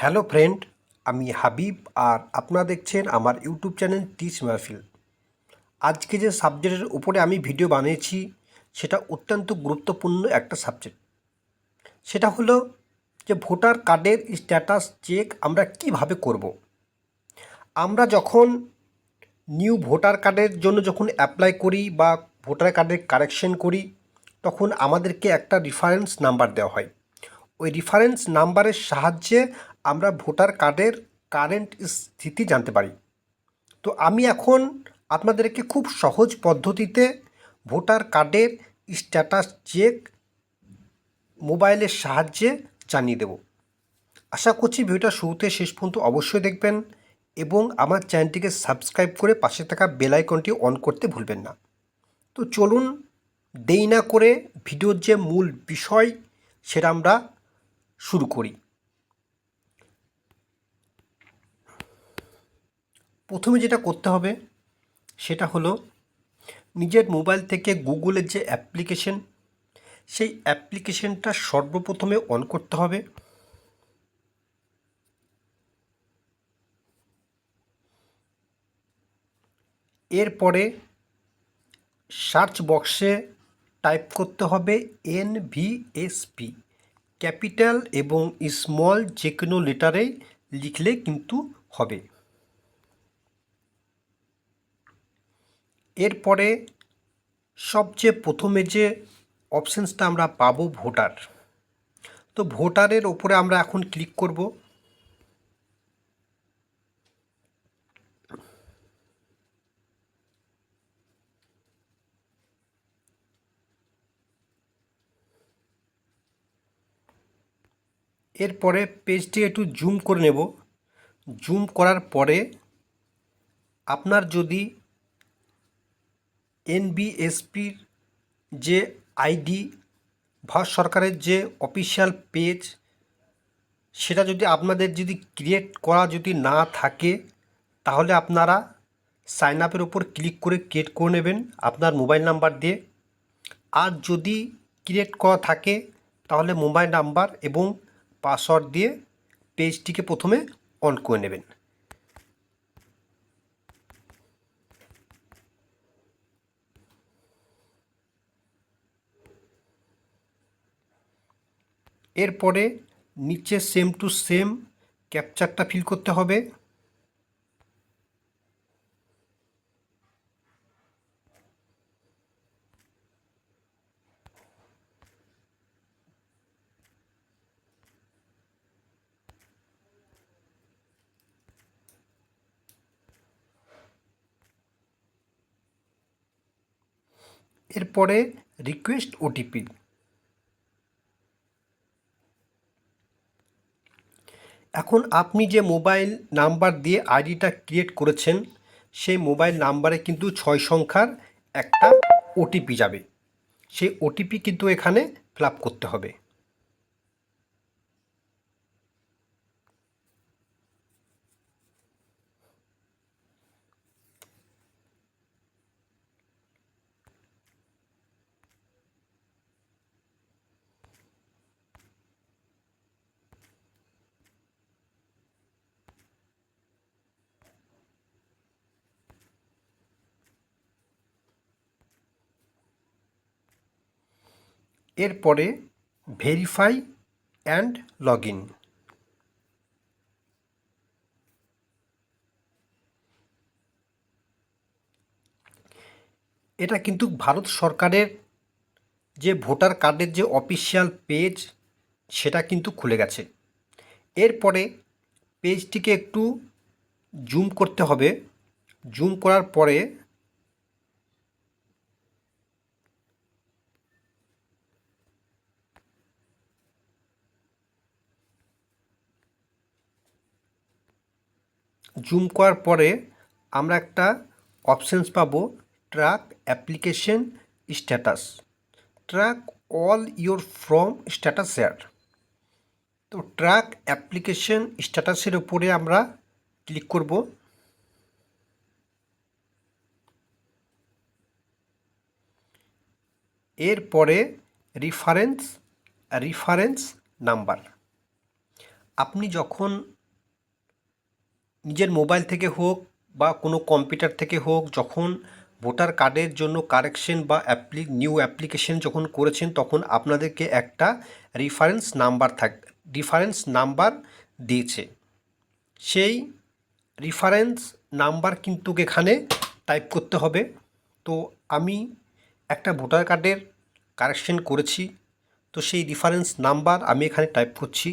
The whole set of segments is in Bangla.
হ্যালো ফ্রেন্ড, আমি হাবিব আর আপনারা দেখছেন আমার ইউটিউব চ্যানেল টিচ মাহফিল। আজকে যে সাবজেক্টের উপরে আমি ভিডিও বানিয়েছি, সেটা অত্যন্ত গুরুত্বপূর্ণ একটা সাবজেক্ট। সেটা হলো যে ভোটার কার্ডের স্ট্যাটাস চেক আমরা কীভাবে করব। আমরা যখন নিউ ভোটার কার্ডের জন্য যখন অ্যাপ্লাই করি বা ভোটার কার্ডের কারেকশন করি, তখন আমাদেরকে একটা রেফারেন্স নাম্বার দেওয়া হয়। ওই রেফারেন্স নাম্বারের সাহায্যে আমরা ভোটার কার্ডের কারেন্ট স্থিতি জানতে পারি। তো আমি এখন আপনাদেরকে খুব সহজ পদ্ধতিতে ভোটার কার্ডের স্ট্যাটাস চেক মোবাইলের সাহায্যে জানিয়ে দেব। আশা করছি ভিডিওটা শুরুতে শেষ পর্যন্ত অবশ্যই দেখবেন এবং আমার চ্যানেলটিকে সাবস্ক্রাইব করে পাশে থাকা বেল আইকনটি অন করতে ভুলবেন না। তো চলুন দেরি না করে ভিডিওর যে মূল বিষয় সেটা আমরা শুরু করি। প্রথমে যেটা করতে হবে, সেটা হলো নিজের মোবাইল থেকে গুগলের যে অ্যাপ্লিকেশন, সেই অ্যাপ্লিকেশনটা সর্বপ্রথমে অন করতে হবে। এরপরে সার্চ বক্সে টাইপ করতে হবে N V S P capital এবং স্মল যে কোনো লেটারেই লিখলে কিন্তু হবে। এরপরে সবচেয়ে প্রথমে যে অপশানসটা আমরা পাবো ভোটার, তো ভোটারের ওপরে আমরা এখন ক্লিক করব। এরপরে পেজটি একটু জুম করে নেব। জুম করার পরে আপনার যদি এনবিএসপির যে আইডি ভারত সরকারের যে অফিসিয়াল পেজ, সেটা যদি আপনাদের যদি ক্রিয়েট করা যদি না থাকে, তাহলে আপনারা সাইন আপের ওপর ক্লিক করে ক্রিয়েট করে নেবেন আপনার মোবাইল নাম্বার দিয়ে। আর যদি ক্রিয়েট করা থাকে, তাহলে মোবাইল নাম্বার এবং পাসওয়ার্ড দিয়ে পেজটিকে প্রথমে অন করে নেবেন। এরপরে নিচে সেম টু সেম ক্যাপচারটা ফিল করতে হবে। এরপরে রিকোয়েস্ট ওটিপি এখন আপনি যে মোবাইল নাম্বার দিয়ে আইডিটা ক্রিয়েট করেছেন, সেই মোবাইল নাম্বারে কিন্তু ছয় সংখ্যার একটা ওটিপি যাবে। সেই ওটিপি কিন্তু এখানে ফিল করতে হবে। এরপরে ভেরিফাই অ্যান্ড লগ ইন এটা কিন্তু ভারত সরকারের যে ভোটার কার্ডের যে অফিসিয়াল পেজ, সেটা কিন্তু খুলে গেছে। এরপরে পেজটিকে একটু জুম করতে হবে। জুম করার পরে জুম করার পরে আমরা একটা অপশানস পাবো track application status track all your form status share তো ট্র্যাক অ্যাপ্লিকেশন স্ট্যাটাসের উপরে আমরা ক্লিক করব। এরপরে রিফারেন্স রিফারেন্স নাম্বার আপনি যখন নিজের মোবাইল থেকে হোক বা কোনো কম্পিউটার থেকে হোক, যখন ভোটার কার্ডের জন্য কারেকশন বা অ্যাপ্লি, নিউ অ্যাপ্লিকেশন যখন করেছেন, তখন আপনাদেরকে একটা রেফারেন্স নাম্বার থাক রেফারেন্স নাম্বার দিয়েছে। সেই রেফারেন্স নাম্বার কিন্তু এখানে টাইপ করতে হবে। তো আমি একটা ভোটার কার্ডের কারেকশন করেছি, তো সেই রেফারেন্স নাম্বার আমি এখানে টাইপ করছি।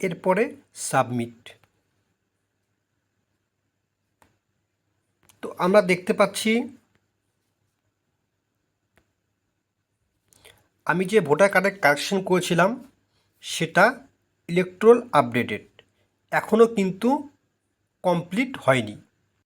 এরপরে সাবমিট তো আমরা দেখতে পাচ্ছি, আমি যে ভোটার কার্ডের কারেকশন করেছিলাম, সেটা ইলেকট্রোল আপডেটেড এখনও কিন্তু কমপ্লিট হয়নি।